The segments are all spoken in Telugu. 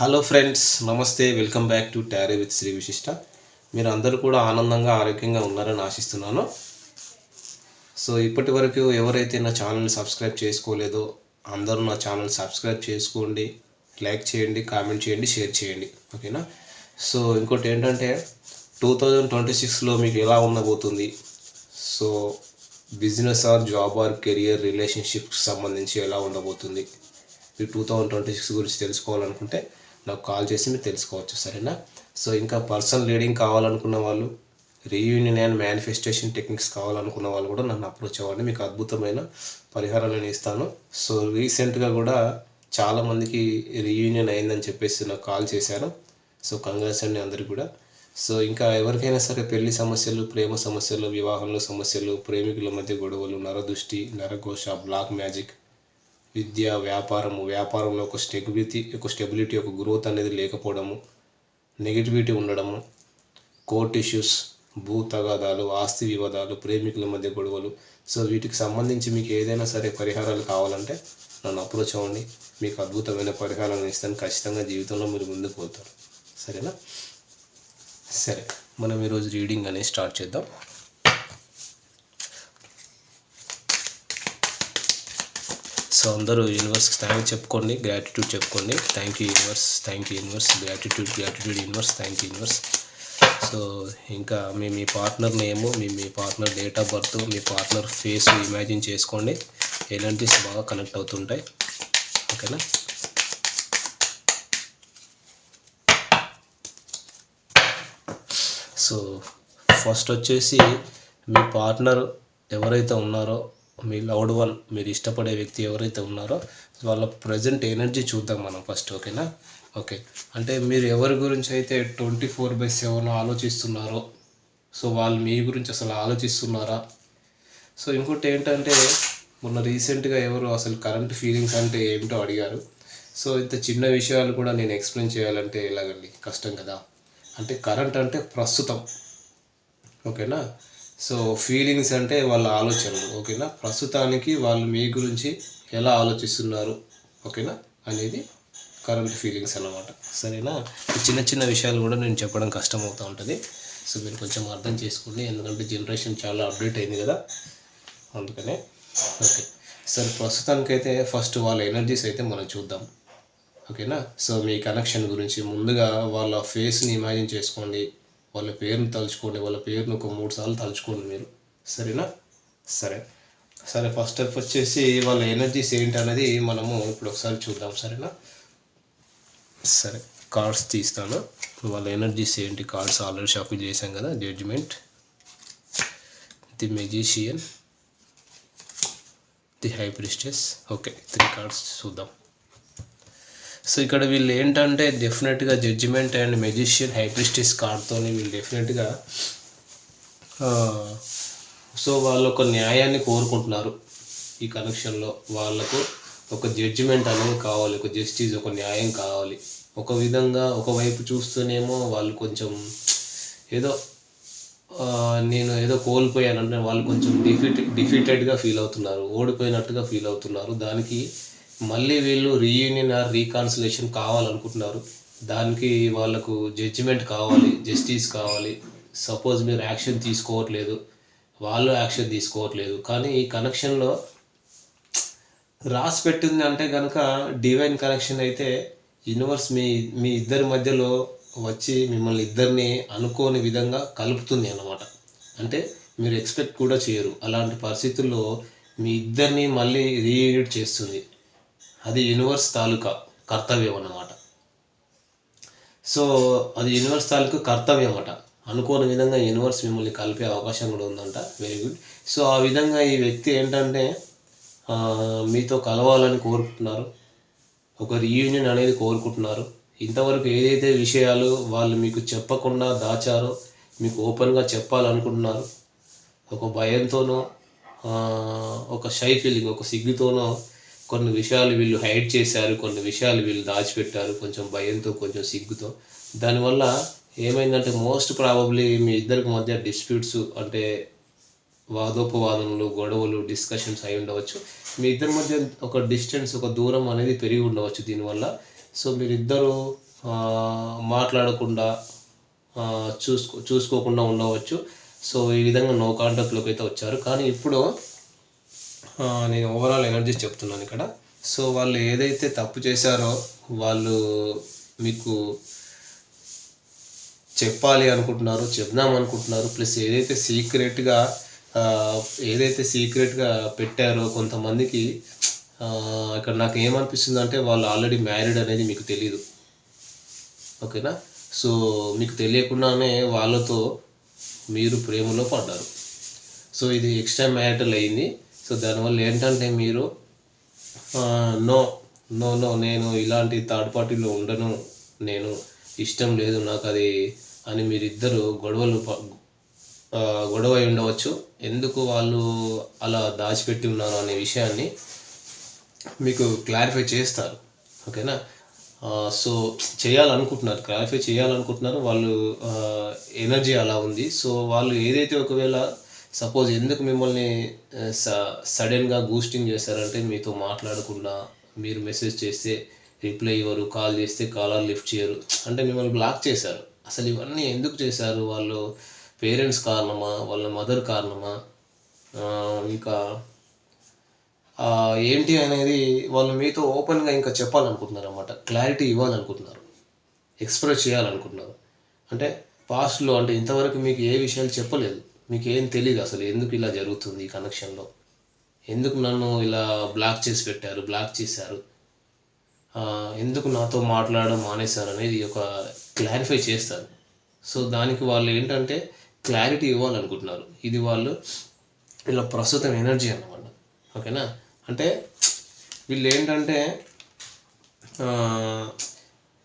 హలో ఫ్రెండ్స్ నమస్తే welcome back to tarot with Sri Vishishta మీరు అందరూ కూడా ఆనందంగా ఆరోగ్యంగా ఉన్నారని ఆశిస్తున్నాను. సో ఇప్పటి వరకు ఎవరైతే నా ఛానల్ని సబ్స్క్రైబ్ చేసుకోలేదో అందరూ నా ఛానల్ సబ్స్క్రైబ్ చేసుకోండి లైక్ చేయండి కామెంట్ చేయండి షేర్ చేయండి. ఓకేనా సో ఇంకోటి ఏంటంటే టూ థౌజండ్ ట్వంటీ సిక్స్లో మీకు ఎలా ఉండబోతుంది? So business or job or career రిలేషన్షిప్కి సంబంధించి ఎలా ఉండబోతుంది? మీరు టూ థౌజండ్ ట్వంటీ సిక్స్ గురించి తెలుసుకోవాలనుకుంటే నాకు కాల్ చేసి మీరు తెలుసుకోవచ్చు సరేనా? సో ఇంకా పర్సనల్ రీడింగ్ కావాలనుకున్న వాళ్ళు రీయూనియన్ అండ్ మేనిఫెస్టేషన్ టెక్నిక్స్ కావాలనుకున్న వాళ్ళు కూడా నన్ను అప్రోచ్ అవ్వండి. మీకు అద్భుతమైన పరిహారం నేను ఇస్తాను. సో రీసెంట్గా కూడా చాలామందికి రీయూనియన్ అయిందని చెప్పేసి నాకు కాల్ చేశాను సో కంగ్రాట్స్ అండి అందరికీ కూడా. సో ఇంకా ఎవరికైనా సరే పెళ్ళి సమస్యలు ప్రేమ సమస్యలు వివాహంలో సమస్యలు ప్రేమికుల మధ్య గొడవలు నరదృష్టి నరఘోష బ్లాక్ మ్యాజిక్ విద్య వ్యాపారము వ్యాపారంలో ఒక స్టెబిలిటీ ఒక స్టెబిలిటీ ఒక గ్రోత్ అనేది లేకపోవడము నెగిటివిటీ ఉండడము కోర్ట్ ఇష్యూస్ భూ తగాదాలు ఆస్తి వివాదాలు ప్రేమికుల మధ్య గొడవలు. సో వీటికి సంబంధించి మీకు ఏదైనా సరే పరిహారాలు కావాలంటే నన్ను అప్రోచ్ అవ్వండి. మీకు అద్భుతమైన పరిహారాలను ఇస్తాను. ఖచ్చితంగా జీవితంలో మీరు ముందుకు పోతారు. సరేనా? సరే మనం ఈరోజు రీడింగ్ అనేది స్టార్ట్ చేద్దాం. సో అందరూ యూనివర్స్కి థ్యాంక్ చెప్పుకోండి గ్రాటిట్యూడ్ చెప్పుకోండి. Thank you universe thank you universe gratitude gratitude universe thank you universe so ఇంకా మీ మీ పార్ట్నర్ నేము మీ మీ పార్ట్నర్ డేట్ ఆఫ్ బర్త్ మీ పార్ట్నర్ ఫేస్ ఇమాజిన్ చేసుకోండి. ఎలాంటిస్ బాగా కనెక్ట్ అవుతుంటాయి. ఓకేనా సో ఫస్ట్ వచ్చేసి మీ పార్ట్నర్ ఎవరైతే ఉన్నారో మీ లవ్డ్ వన్ మీరు ఇష్టపడే వ్యక్తి ఎవరైతే ఉన్నారో వాళ్ళ ప్రజెంట్ ఎనర్జీ చూద్దాం మనం ఫస్ట్ ఓకేనా ఓకే అంటే మీరు ఎవరి గురించి అయితే ట్వంటీ ఫోర్ బై సెవెన్ ఆలోచిస్తున్నారో సో వాళ్ళు మీ గురించి అసలు ఆలోచిస్తున్నారా? సో ఇంకోటి ఏంటంటే మొన్న రీసెంట్గా ఎవరు అసలు కరెంట్ ఫీలింగ్స్ అంటే ఏమిటో అడిగారు. సో ఇంత చిన్న విషయాలు కూడా నేను ఎక్స్ప్లెయిన్ చేయాలంటే ఎలాగండి? కష్టం కదా. అంటే కరెంట్ అంటే ప్రస్తుతం. ఓకేనా సో ఫీలింగ్స్ అంటే వాళ్ళ ఆలోచనలు ఓకేనా? ప్రస్తుతానికి వాళ్ళు మీ గురించి ఎలా ఆలోచిస్తున్నారు ఓకేనా? అనేది కరెంట్ ఫీలింగ్స్ అన్నమాట. సరేనా? చిన్న చిన్న విషయాలు కూడా నేను చెప్పడం కష్టం అవుతూ ఉంటుంది. సో మీరు కొంచెం అర్థం చేసుకోండి. ఎందుకంటే జనరేషన్ చాలా అప్డేట్ అయింది కదా. అందుకనే ఓకే. సరే ప్రస్తుతానికైతే ఫస్ట్ వాళ్ళ ఎనర్జీస్ అయితే మనం చూద్దాం. ఓకేనా? సో మీ కనెక్షన్ గురించి ముందుగా వాళ్ళ ఫేస్ని ఇమాజిన్ చేసుకోండి. వాళ్ళ పేరును తలుచుకోండి వాళ్ళ పేరుని ఒక మూడు సార్లు తలుచుకోండి మీరు. సరేనా? సరే. సరే ఫస్ట్ స్టెప్ వచ్చేసి వాళ్ళ ఎనర్జీస్ ఏంటి అనేది మనము ఇప్పుడు ఒకసారి చూద్దాం సరేనా? సరే కార్డ్స్ తీస్తాను. వాళ్ళ ఎనర్జీస్ ఏంటి? కార్డ్స్ ఆల్రెడీ షాపింగ్ చేశాం కదా judgement. The magician. The high priestess okay three cards చూద్దాం. సో ఇక్కడ వీళ్ళు ఏంటంటే డెఫినెట్గా judgement and magician high priestess కార్డ్తో వీళ్ళు డెఫినెట్గా సో వాళ్ళు ఒక న్యాయాన్ని కోరుకుంటున్నారు ఈ కనెక్షన్లో వాళ్ళకు ఒక జడ్జిమెంట్ అనేది కావాలి ఒక జస్టిస్ ఒక న్యాయం కావాలి. ఒక విధంగా ఒకవైపు చూస్తూనేమో వాళ్ళు కొంచెం ఏదో నేను ఏదో కోల్పోయాను అంటే వాళ్ళు కొంచెం డిఫీట్ డిఫీటెడ్గా ఫీల్ అవుతున్నారు ఓడిపోయినట్టుగా ఫీల్ అవుతున్నారు. దానికి మళ్ళీ వీళ్ళు రీయూనియన్ ఆర్ రీకాన్సిలేషన్ కావాలనుకుంటున్నారు. దానికి వాళ్ళకు జడ్జిమెంట్ కావాలి జస్టిస్ కావాలి. సపోజ్ మీరు యాక్షన్ తీసుకోవట్లేదు. వాళ్ళు యాక్షన్ తీసుకోవట్లేదు. కానీ ఈ కనెక్షన్లో రాసి పెట్టింది అంటే కనుక డివైన్ కనెక్షన్ అయితే యూనివర్స్ మీ మీ ఇద్దరి మధ్యలో వచ్చి మిమ్మల్ని ఇద్దరిని అనుకోని విధంగా కలుపుతుంది అన్నమాట. అంటే మీరు ఎక్స్పెక్ట్ కూడా చేయరు. అలాంటి పరిస్థితుల్లో మీ ఇద్దరిని మళ్ళీ రీయూనిట్ చేస్తుంది. అది యూనివర్స్ తాలూకా కర్తవ్యం అన్నమాట. సో అది యూనివర్స్ తాలూకా కర్తవ్యం అన్నమాట అనుకోని విధంగా యూనివర్స్ మిమ్మల్ని కలిపే అవకాశం కూడా ఉందంట. వెరీ గుడ్ సో ఆ విధంగా ఈ వ్యక్తి ఏంటంటే మీతో కలవాలని కోరుకుంటున్నారు. ఒక రీయూనియన్ అనేది కోరుకుంటున్నారు. ఇంతవరకు ఏదైతే విషయాలు వాళ్ళు మీకు చెప్పకుండా దాచారో మీకు ఓపెన్గా చెప్పాలనుకుంటున్నారు ఒక భయంతోనో ఒక షై ఫీలింగ్ ఒక సిగ్గుతోనో కొన్ని విషయాలు వీళ్ళు హైడ్ చేశారు కొన్ని విషయాలు వీళ్ళు దాచిపెట్టారు కొంచెం భయంతో కొంచెం సిగ్గుతో. దానివల్ల ఏమైందంటే మోస్ట్ ప్రాబబ్లీ మీ ఇద్దరికి మధ్య డిస్ప్యూట్స్ అంటే వాదోపవాదనలు గొడవలు డిస్కషన్స్ అయి ఉండవచ్చు. మీ ఇద్దరి మధ్య ఒక డిస్టెన్స్ ఒక దూరం అనేది పెరిగి ఉండవచ్చు దీనివల్ల. సో మీరిద్దరూ మాట్లాడకుండా చూసుకో చూసుకోకుండా ఉండవచ్చు. సో ఈ విధంగా నో కాంటాక్ట్లోకి అయితే వచ్చారు. కానీ ఇప్పుడు నేను ఓవరాల్ ఎనర్జీస్ చెప్తున్నాను ఇక్కడ. సో వాళ్ళు ఏదైతే తప్పు చేశారో వాళ్ళు మీకు చెప్పాలి అనుకుంటున్నారు చెప్దాం అనుకుంటున్నారు ప్లస్ ఏదైతే సీక్రెట్గా ఏదైతే సీక్రెట్గా పెట్టారో కొంతమందికి ఇక్కడ నాకు ఏమనిపిస్తుంది అంటే వాళ్ళు ఆల్రెడీ మ్యారీడ్ అనేది మీకు తెలియదు ఓకేనా? సో మీకు తెలియకుండానే వాళ్ళతో మీరు ప్రేమలో పడ్డారు. సో ఇది ఎక్స్ట్రా మ్యారిటల్ అయింది. సో దానివల్ల ఏంటంటే మీరు నో నో నో నేను ఇలాంటి థర్డ్ పార్టీలో ఉండను నేను ఇష్టం లేదు నాకు అది అని మీరిద్దరు గొడవలు గొడవ అయి ఉండవచ్చు. ఎందుకు వాళ్ళు అలా దాచిపెట్టి ఉన్నారు అనే విషయాన్ని మీకు క్లారిఫై చేస్తారు. ఓకేనా? సో చేయాలనుకుంటున్నారు క్లారిఫై చేయాలనుకుంటున్నారు. వాళ్ళు ఎనర్జీ అలా ఉంది. సో వాళ్ళు ఏదైతే ఒకవేళ సపోజ్ ఎందుకు మిమ్మల్ని స సడన్గా బూస్టింగ్ చేశారంటే మీతో మాట్లాడకుండా మీరు మెసేజ్ చేస్తే రిప్లై ఇవ్వరు కాల్ చేస్తే కాలర్ లిఫ్ట్ చేయరు. అంటే మిమ్మల్ని బ్లాక్ చేశారు. అసలు ఇవన్నీ ఎందుకు చేశారు? వాళ్ళు పేరెంట్స్ కారణమా? వాళ్ళ మదర్ కారణమా? ఇంకా ఏంటి అనేది వాళ్ళు మీతో ఓపెన్గా ఇంకా చెప్పాలనుకుంటున్నారు అనమాట క్లారిటీ ఇవ్వాలనుకుంటున్నారు. ఎక్స్ప్రెస్ చేయాలనుకుంటున్నారు. అంటే పాస్ట్లో అంటే ఇంతవరకు మీకు ఏ విషయాలు చెప్పలేదు. మీకు ఏం తెలియదు అసలు ఎందుకు ఇలా జరుగుతుంది ఈ కనెక్షన్లో ఎందుకు నన్ను ఇలా బ్లాక్ చేసి పెట్టారు బ్లాక్ చేశారు? ఎందుకు నాతో మాట్లాడడం మానేశారు అనేది ఒక క్లారిఫై చేస్తారు. సో దానికి వాళ్ళు ఏంటంటే క్లారిటీ ఇవ్వాలనుకుంటున్నారు. ఇది వాళ్ళు ఇలా ప్రస్తుతం ఎనర్జీ అన్నమాట. ఓకేనా అంటే వీళ్ళు ఏంటంటే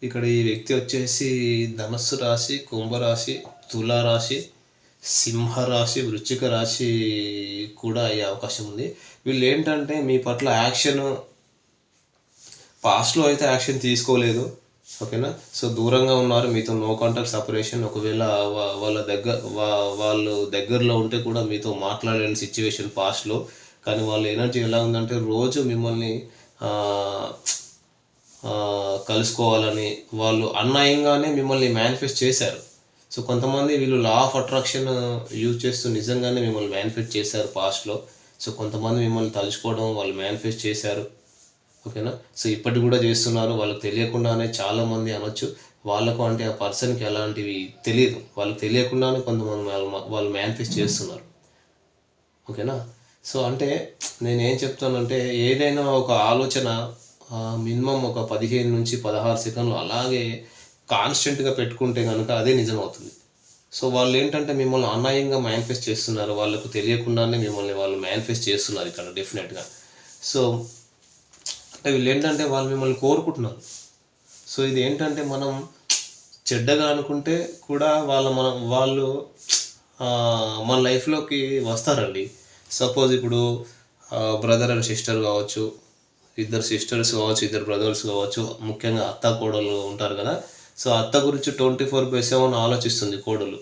ఇక్కడ ఈ వ్యక్తి వచ్చేసి ధనస్సు రాశి కుంభరాశి తులారాశి సింహరాశి వృశ్చిక రాశి కూడా అయ్యే అవకాశం ఉంది. వీళ్ళు ఏంటంటే మీ పట్ల యాక్షన్ పాస్ట్లో అయితే యాక్షన్ తీసుకోలేదు. ఓకేనా? సో దూరంగా ఉన్నారు. మీతో నో కాంటాక్ట్ సపరేషన్ ఒకవేళ వాళ్ళ దగ్గర వాళ్ళు దగ్గరలో ఉంటే కూడా మీతో మాట్లాడలేని సిచ్యువేషన్ పాస్ట్లో కానీ వాళ్ళ ఎనర్జీ ఎలా ఉందంటే రోజు మిమ్మల్ని కలుసుకోవాలని వాళ్ళు అన్యాయంగానే మిమ్మల్ని మేనిఫెస్ట్ చేశారు. సో కొంతమంది వీళ్ళు లా ఆఫ్ అట్రాక్షన్ యూజ్ చేస్తూ నిజంగానే మిమ్మల్ని మేనిఫెస్ట్ చేశారు పాస్ట్లో సో కొంతమంది మిమ్మల్ని తలుచుకోవడం వాళ్ళు మేనిఫెస్ట్ చేశారు. ఓకేనా? సో ఇప్పటికి కూడా చేస్తున్నారు. వాళ్ళకి తెలియకుండానే చాలామంది అనొచ్చు. వాళ్ళకు అంటే ఆ పర్సన్కి ఎలాంటివి తెలియదు. వాళ్ళకి తెలియకుండానే కొంతమంది వాళ్ళు వాళ్ళు మేనిఫెస్ట్ చేస్తున్నారు. ఓకేనా? సో అంటే నేను ఏం చెప్తానంటే ఏదైనా ఒక ఆలోచన మినిమం ఒక పదిహేను నుంచి పదహారు సెకండ్లు అలాగే కాన్స్టెంట్గా పెట్టుకుంటే కనుక అదే నిజం అవుతుంది సో వాళ్ళు ఏంటంటే మిమ్మల్ని అన్యాయంగా మేనిఫెస్ట్ చేస్తున్నారు వాళ్ళకు తెలియకుండానే మిమ్మల్ని వాళ్ళు మేనిఫెస్ట్ చేస్తున్నారు ఇక్కడ డెఫినెట్గా సో అంటే వీళ్ళు ఏంటంటే వాళ్ళు మిమ్మల్ని కోరుకుంటున్నారు. సో ఇది ఏంటంటే మనం చెడ్డగా అనుకుంటే కూడా వాళ్ళ మన వాళ్ళు మన లైఫ్లోకి వస్తారండి. సపోజ్ ఇప్పుడు బ్రదర్ అండ్ సిస్టర్ కావచ్చు ఇద్దరు సిస్టర్స్ కావచ్చు ఇద్దరు బ్రదర్స్ కావచ్చు ముఖ్యంగా అత్త కోడలు ఉంటారు కదా. సో అత్త గురించి ట్వంటీ ఫోర్ బై సెవెన్ ఆలోచిస్తుంది కోడలు.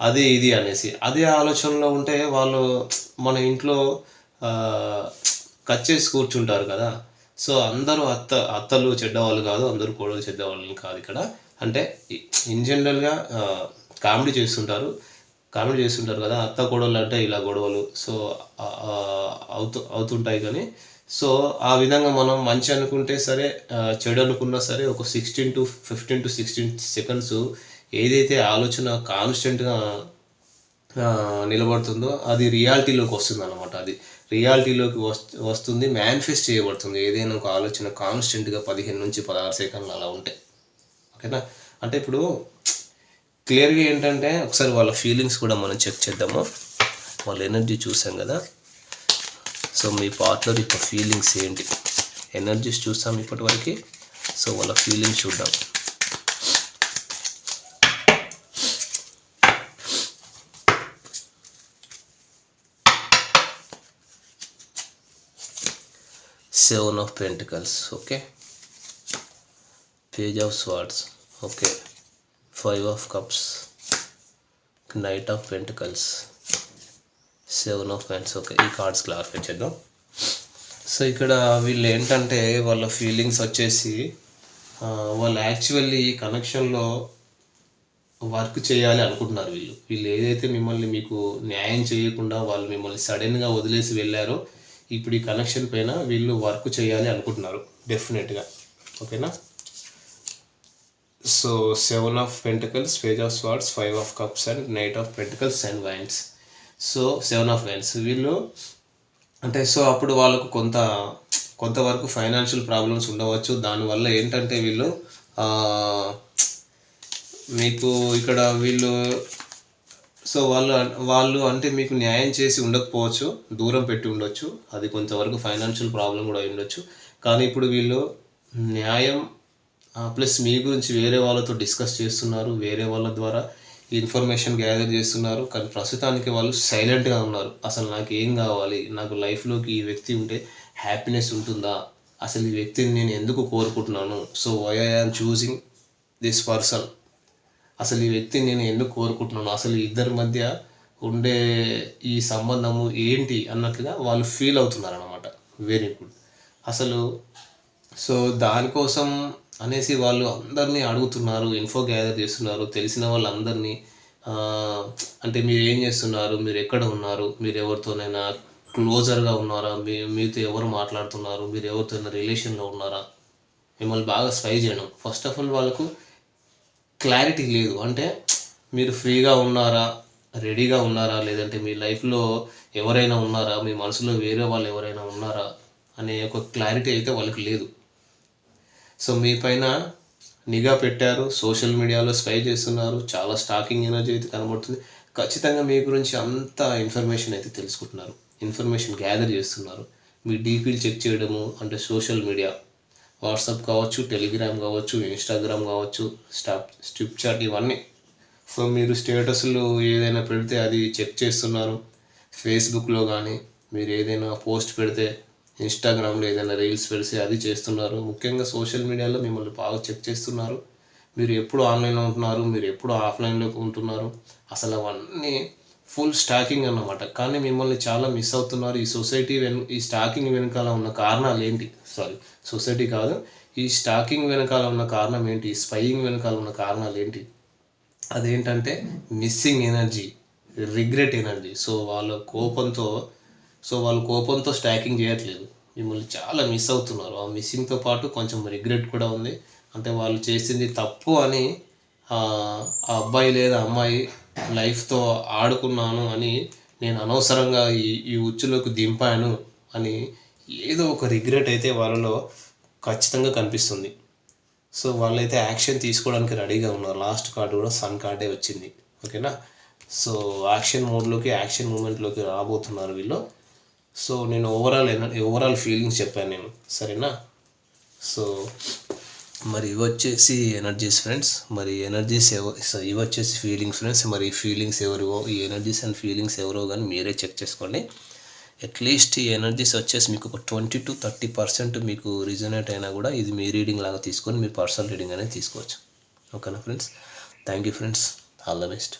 అది ఇది అనేసి. అదే ఆలోచనలో ఉంటే వాళ్ళు మన ఇంట్లో కట్ చేసి కూర్చుంటారు కదా. సో అందరూ అత్త అత్తలు చెడ్డవాళ్ళు కాదు అందరూ కోడలు చెడ్డవాళ్ళు కాదు ఇక్కడ. అంటే ఇన్ జనరల్గా కామెడీ చేస్తుంటారు. కామెడీ చేస్తుంటారు కదా. అత్త కోడలు అంటే ఇలా గొడవలు. సో అవుతు అవుతూ అవుతుంటాయి కానీ సో ఆ విధంగా మనం మంచి అనుకుంటే సరే చెడు అనుకున్నా సరే ఒక sixteen to fifteen to sixteen seconds ఏదైతే ఆలోచన కాన్స్టెంట్గా నిలబడుతుందో అది రియాలిటీలోకి వస్తుంది అనమాట అది రియాలిటీలోకి వస్- వస్తుంది మేనిఫెస్ట్ చేయబడుతుంది. ఏదైనా ఒక ఆలోచన కాన్స్టెంట్గా పదిహేను నుంచి పదహారు సెకండ్లు అలా ఉంటాయి ఓకేనా? అంటే ఇప్పుడు క్లియర్గా ఏంటంటే ఒకసారి వాళ్ళ ఫీలింగ్స్ కూడా మనం చెక్ చేద్దాము. వాళ్ళ ఎనర్జీ చూసాం కదా. సో మీ పార్ట్నర్ యొక్క ఫీలింగ్స్ ఏంటి? ఎనర్జీస్ చూస్తాం ఇప్పటివరకు. సో వాళ్ళ ఫీలింగ్స్ చూద్దాం. Seven of pentacles okay page of swords okay five of cups knight of pentacles seven of pens okay ఈ కార్డ్స్ క్లారిఫై చేద్దాం. సో ఇక్కడ వీళ్ళు ఏంటంటే వాళ్ళ ఫీలింగ్స్ వచ్చేసి వాళ్ళు యాక్చువల్లీ ఈ కనెక్షన్లో వర్క్ చేయాలి అనుకుంటున్నారు వీళ్ళు. వీళ్ళు ఏదైతే మిమ్మల్ని మీకు న్యాయం చేయకుండా వాళ్ళు మిమ్మల్ని సడన్గా వదిలేసి వెళ్ళారో ఇప్పుడు ఈ కనెక్షన్ పైన వీళ్ళు వర్క్ చేయాలి అనుకుంటున్నారు డెఫినెట్గా. ఓకేనా? So seven of pentacles page of swords five of cups and knight of pentacles and wands. So seven of wands వీళ్ళు. అంటే సో అప్పుడు వాళ్ళకు కొంత కొంతవరకు ఫైనాన్షియల్ ప్రాబ్లమ్స్ ఉండవచ్చు. దానివల్ల ఏంటంటే వీళ్ళు మీకు ఇక్కడ వీళ్ళు సో వాళ్ళు వాళ్ళు అంటే మీకు న్యాయం చేసి ఉండకపోవచ్చు దూరం పెట్టి ఉండొచ్చు. అది కొంతవరకు ఫైనాన్షియల్ ప్రాబ్లం కూడా అయి ఉండొచ్చు. కానీ ఇప్పుడు వీళ్ళు న్యాయం ప్లస్ మీ గురించి వేరే వాళ్ళతో డిస్కస్ చేస్తున్నారు వేరే వాళ్ళ ద్వారా. ఇన్ఫర్మేషన్ గ్యాదర్ చేస్తున్నారు. కానీ ప్రస్తుతానికి వాళ్ళు సైలెంట్గా ఉన్నారు. అసలు నాకు ఏం కావాలి? నాకు లైఫ్లోకి ఈ వ్యక్తి ఉంటే హ్యాపీనెస్ ఉంటుందా? అసలు ఈ వ్యక్తిని నేను ఎందుకు కోరుకుంటున్నాను? So why I am choosing this person అసలు ఈ వ్యక్తిని నేను ఎందుకు కోరుకుంటున్నాను? అసలు ఇద్దరి మధ్య ఉండే ఈ సంబంధము ఏంటి? అన్నట్లుగా వాళ్ళు ఫీల్ అవుతున్నారు అనమాట వెరీ గుడ్ అసలు సో దానికోసం అనేసి వాళ్ళు అందరినీ అడుగుతున్నారు ఇన్ఫో గ్యాదర్ చేస్తున్నారు తెలిసిన వాళ్ళందరినీ అంటే మీరు ఏం చేస్తున్నారు మీరు ఎక్కడ ఉన్నారు మీరు ఎవరితోనైనా క్లోజర్గా ఉన్నారా మీ మీతో ఎవరు మాట్లాడుతున్నారు మీరు ఎవరితోనైనా రిలేషన్లో ఉన్నారా? మిమ్మల్ని బాగా స్పై చేయడం. ఫస్ట్ ఆఫ్ ఆల్ వాళ్ళకు క్లారిటీ లేదు. అంటే మీరు ఫ్రీగా ఉన్నారా రెడీగా ఉన్నారా లేదంటే మీ లైఫ్లో ఎవరైనా ఉన్నారా మీ మనసులో వేరే వాళ్ళు ఎవరైనా ఉన్నారా అనే ఒక క్లారిటీ అయితే వాళ్ళకి లేదు. సో మీ పైన నిఘా పెట్టారు సోషల్ మీడియాలో స్పై చేస్తున్నారు చాలా స్టాకింగ్ ఎనర్జీ అయితే కనబడుతుంది. ఖచ్చితంగా మీ గురించి అంత ఇన్ఫర్మేషన్ అయితే తెలుసుకుంటున్నారు. ఇన్ఫర్మేషన్ గ్యాదర్ చేస్తున్నారు. మీ డీపీలు చెక్ చేయడము అంటే సోషల్ మీడియా వాట్సాప్ కావచ్చు టెలిగ్రామ్ కావచ్చు ఇన్స్టాగ్రామ్ కావచ్చు స్టాప్ స్టిప్ చాట్ ఇవన్నీ. సో మీరు స్టేటస్లు ఏదైనా పెడితే అది చెక్ చేస్తున్నారు. ఫేస్బుక్లో కానీ మీరు ఏదైనా పోస్ట్ పెడితే ఇన్స్టాగ్రామ్లో ఏదైనా రీల్స్ పెడితే అది చేస్తున్నారు. ముఖ్యంగా సోషల్ మీడియాలో మిమ్మల్ని బాగా చెక్ చేస్తున్నారు. మీరు ఎప్పుడు ఆన్లైన్లో ఉంటున్నారు? మీరు ఎప్పుడు ఆఫ్లైన్లో ఉంటున్నారు? అసలు అవన్నీ ఫుల్ స్టాకింగ్ అన్నమాట. కానీ మిమ్మల్ని చాలా మిస్ అవుతున్నారు. ఈ సొసైటీ వెను ఈ స్టాకింగ్ వెనకాల ఉన్న కారణాలు ఏంటి? సారీ సొసైటీ కాదు. ఈ స్టాకింగ్ వెనకాల ఉన్న కారణం ఏంటి? స్పైయింగ్ వెనకాల ఉన్న కారణాలు ఏంటి? అదేంటంటే missing energy regret energy. So వాళ్ళ కోపంతో సో వాళ్ళు కోపంతో స్టాకింగ్ చేయట్లేదు. మిమ్మల్ని చాలా మిస్ అవుతున్నారు. ఆ మిస్సింగ్తో పాటు కొంచెం రిగ్రెట్ కూడా ఉంది. అంటే వాళ్ళు చేసింది తప్పు అని ఆ అబ్బాయి లేదా అమ్మాయి లైఫ్తో ఆడుకున్నాను అని నేను అనవసరంగా ఈ ఈ ఉచ్చులోకి దింపాను అని ఏదో ఒక రిగ్రెట్ అయితే వాళ్ళలో ఖచ్చితంగా కనిపిస్తుంది. సో వాళ్ళైతే యాక్షన్ తీసుకోవడానికి రెడీగా ఉన్నారు. లాస్ట్ కార్డు కూడా సన్ కార్డే వచ్చింది. ఓకేనా సో యాక్షన్ మోడ్లోకి యాక్షన్ మూమెంట్లోకి రాబోతున్నారు వీళ్ళు. సో నేను ఓవరాల్ ఓవరాల్ ఫీలింగ్స్ చెప్పాను నేను. సరేనా? సో మరి ఇవి వచ్చేసి ఎనర్జీస్ ఫ్రెండ్స్ మరి ఎనర్జీస్ ఎవ సో ఇవి వచ్చేసి ఫీలింగ్స్ ఫ్రెండ్స్ మరి ఫీలింగ్స్ ఎవరివో ఈ ఎనర్జీస్ అండ్ ఫీలింగ్స్ ఎవరో కానీ మీరే చెక్ చేసుకోండి. అట్లీస్ట్ ఈ ఎనర్జీస్ వచ్చేసి మీకు ఒక ట్వంటీ టు థర్టీ పర్సెంట్ మీకు రిజనేట్ అయినా కూడా ఇది మీ రీడింగ్ లాగా తీసుకొని మీ పర్సనల్ రీడింగ్ అనేది తీసుకోవచ్చు. ఓకేనా friends thank you friends all the best